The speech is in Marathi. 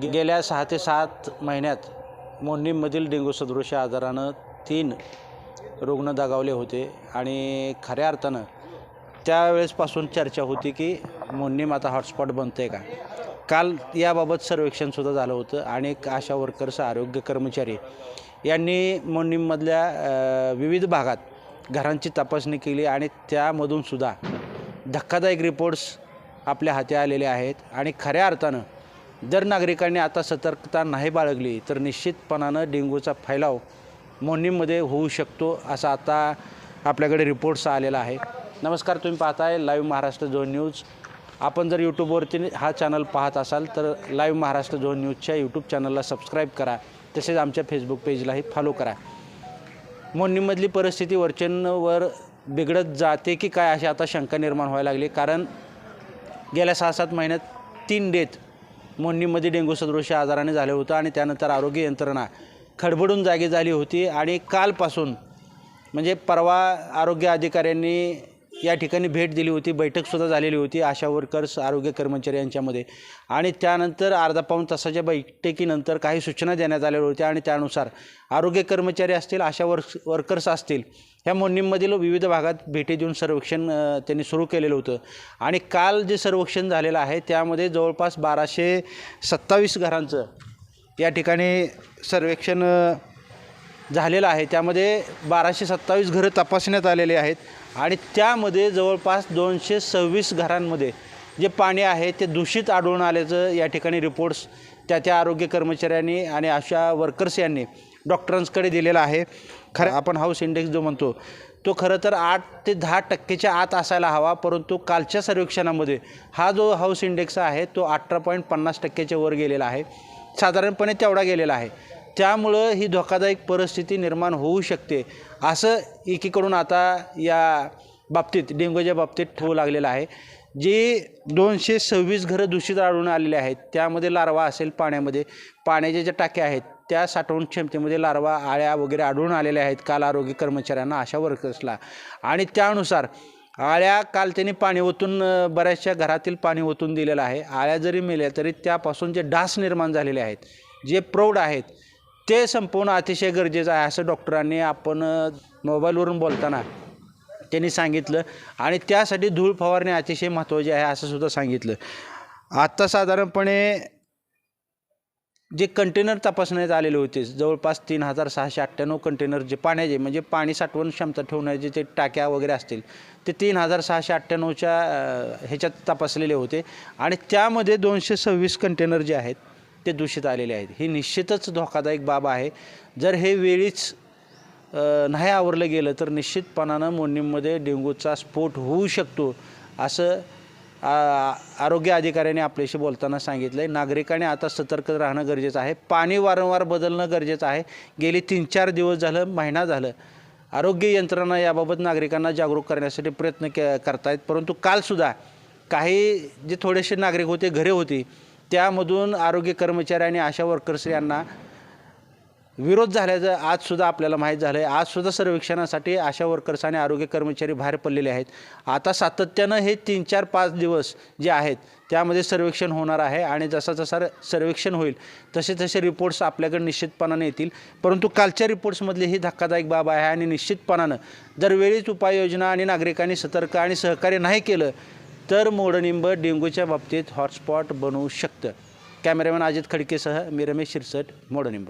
गेल्या सहा ते सात महिन्यात मोडणीमधील डेंग्यू सदृश आजारानं तीन रुग्ण दगावले होते आणि खऱ्या अर्थानं त्यावेळेसपासून चर्चा होती की मोडणीम आता हॉटस्पॉट बनते का? काल याबाबत सर्वेक्षणसुद्धा झालं होतं आणि आशा वर्कर्स आरोग्य कर्मचारी यांनी मोडणीममधल्या विविध भागात घरांची तपासणी केली आणि त्यामधूनसुद्धा धक्कादायक रिपोर्ट्स आपल्या हाती आलेले आहेत आणि खऱ्या अर्थानं जर नागरिकांनी आता सतर्कता नाही बाळगली तर निश्चितपणानं डेंग्यूचा फैलाव मोहनीमध्ये होऊ शकतो असा आता आपल्याकडे रिपोर्ट्स आलेला आहे. नमस्कार तुम्ही पाहताय लाईव्ह महाराष्ट्र झोन न्यूज. आपण जर यूट्यूबवरती हा चॅनल पाहत असाल तर लाईव्ह महाराष्ट्र झोन न्यूजच्या यूट्यूब चॅनलला सबस्क्राईब करा तसेच आमच्या फेसबुक पेजलाही फॉलो करा. मोहनीमधली परिस्थिती वरचेंवर बिघडत जाते की काय अशी आता शंका निर्माण व्हायला लागली. कारण गेल्या सहा सात महिन्यात तीन डेथ मोन्नीमध्ये डेंग्यू सदृश आजाराने झालं होतं आणि त्यानंतर आरोग्य यंत्रणा खडबडून जागी झाली होती आणि कालपासून म्हणजे परवा आरोग्य अधिकाऱ्यांनी या ठिकाणी भेट दिली होती बैठकसुद्धा झालेली होती आशा वर्कर्स आरोग्य कर्मचारी यांच्यामध्ये. आणि त्यानंतर अर्धा पाऊण तासाच्या बैठकीनंतर काही सूचना देण्यात आलेल्या होत्या आणि त्यानुसार आरोग्य कर्मचारी असतील आशा वर्क वर्कर्स असतील ह्या मोडणीमधील विविध भागात भेटी देऊन सर्वेक्षण त्यांनी सुरू केलेलं होतं. आणि काल जे सर्वेक्षण झालेलं आहे त्यामध्ये जवळपास बाराशे सत्तावीस घरांचं या ठिकाणी सर्वेक्षण झालेला आहे. त्यामध्ये बाराशे सत्तावीस घरं तपासण्यात आलेले आहेत आणि त्यामध्ये जवळपास दोनशे सव्वीस घरांमध्ये जे पाणी आहे ते दूषित आढळून आल्याचं या ठिकाणी रिपोर्ट्स त्या त्या आरोग्य कर्मचाऱ्यांनी आणि अशा वर्कर्स यांनी डॉक्टरांकडे दिलेला आहे. खरं आपण हाऊस इंडेक्स जो म्हणतो तो खरं तर आठ ते दहा टक्केच्या आत असायला हवा परंतु कालच्या सर्वेक्षणामध्ये हा जो हाऊस इंडेक्स आहे तो अठरा पॉईंट पन्नास टक्क्याच्या वर गेलेला आहे. साधारणपणे तेवढा गेलेला आहे. त्यामुळं ही धोकादायक परिस्थिती निर्माण होऊ शकते. असं एकीकडून आता या बाबतीत डेंग्यूच्या बाबतीत ठेवू लागलेलं आहे. जी दोनशे सव्वीस घरं दूषित आढळून आलेले आहेत त्यामध्ये लार्वा असेल पाण्यामध्ये. पाण्याच्या ज्या टाक्या आहेत त्या साठवण क्षमतेमध्ये लार्वा आळ्या वगैरे आढळून आलेल्या आहेत काल आरोग्य कर्मचाऱ्यांना अशा वर्कर्सला. आणि त्यानुसार आळ्या काल त्यांनी पाणी ओतून बऱ्याचशा घरातील पाणी ओतून दिलेलं आहे. आळ्या जरी मेल्या तरी त्यापासून जे डास निर्माण झालेले आहेत जे प्रौढ आहेत ते संपवणं अतिशय गरजेचं आहे असं डॉक्टरांनी आपण मोबाईलवरून बोलताना त्यांनी सांगितलं. आणि त्यासाठी धूळ फवारणी अतिशय महत्त्वाची आहे असं सुद्धा सांगितलं. आत्ता साधारणपणे जे कंटेनर तपासण्यात आलेले होते जवळपास तीन हजार सहाशे अठ्ठ्याण्णव कंटेनर जे पाण्याचे म्हणजे पाणी साठवण क्षमता ठेवण्याचे ते टाक्या वगैरे असतील ते तीन हजार सहाशे अठ्ठ्याण्णवच्या ह्याच्यात तपासलेले होते. आणि त्यामध्ये दोनशे सव्वीस कंटेनर जे आहेत ते दूषित आलेले आहेत. ही निश्चितच धोकादायक बाब आहे. जर हे वेळीच नाही आवरलं गेलं तर निश्चितपणानं मोडणीमध्ये डेंग्यूचा स्फोट होऊ शकतो असं आरोग्य अधिकाऱ्यांनी आपल्याशी बोलताना सांगितलं आहे नागरिकांनी आता सतर्क राहणं गरजेचं आहे. पाणी वारंवार बदलणं गरजेचं आहे. गेली तीन चार दिवस झालं महिना झालं. आरोग्य यंत्रणा याबाबत नागरिकांना जागरूक करण्यासाठी प्रयत्न के करतायत. परंतु कालसुद्धा काही जे थोडेसे नागरिक होते घरे होती त्यामधून आरोग्य कर्मचारी आणि आशा वर्कर्स यांना विरोध झाल्याचं आजसुद्धा आपल्याला माहीत झालं आहे आजसुद्धा सर्वेक्षणासाठी आशा वर्कर्स आणि आरोग्य कर्मचारी बाहेर पडलेले आहेत. आता सातत्यानं हे तीन चार पाच दिवस जे आहेत त्यामध्ये सर्वेक्षण होणार आहे आणि जसा जसा सर्वेक्षण होईल तसे तसे रिपोर्ट्स आपल्याकडे निश्चितपणाने येतील. परंतु कालच्या रिपोर्ट्समधली ही धक्कादायक बाब आहे आणि निश्चितपणानं जर वेळीच उपाययोजना आणि नागरिकांनी सतर्क आणि सहकार्य नाही केलं तर मोडनिंब डेंग्यूच्या बाबतीत हॉटस्पॉट बनवू शकतं. कॅमेरामॅन अजित खडकेसह मी रमेश शिरसट मोडनिंब.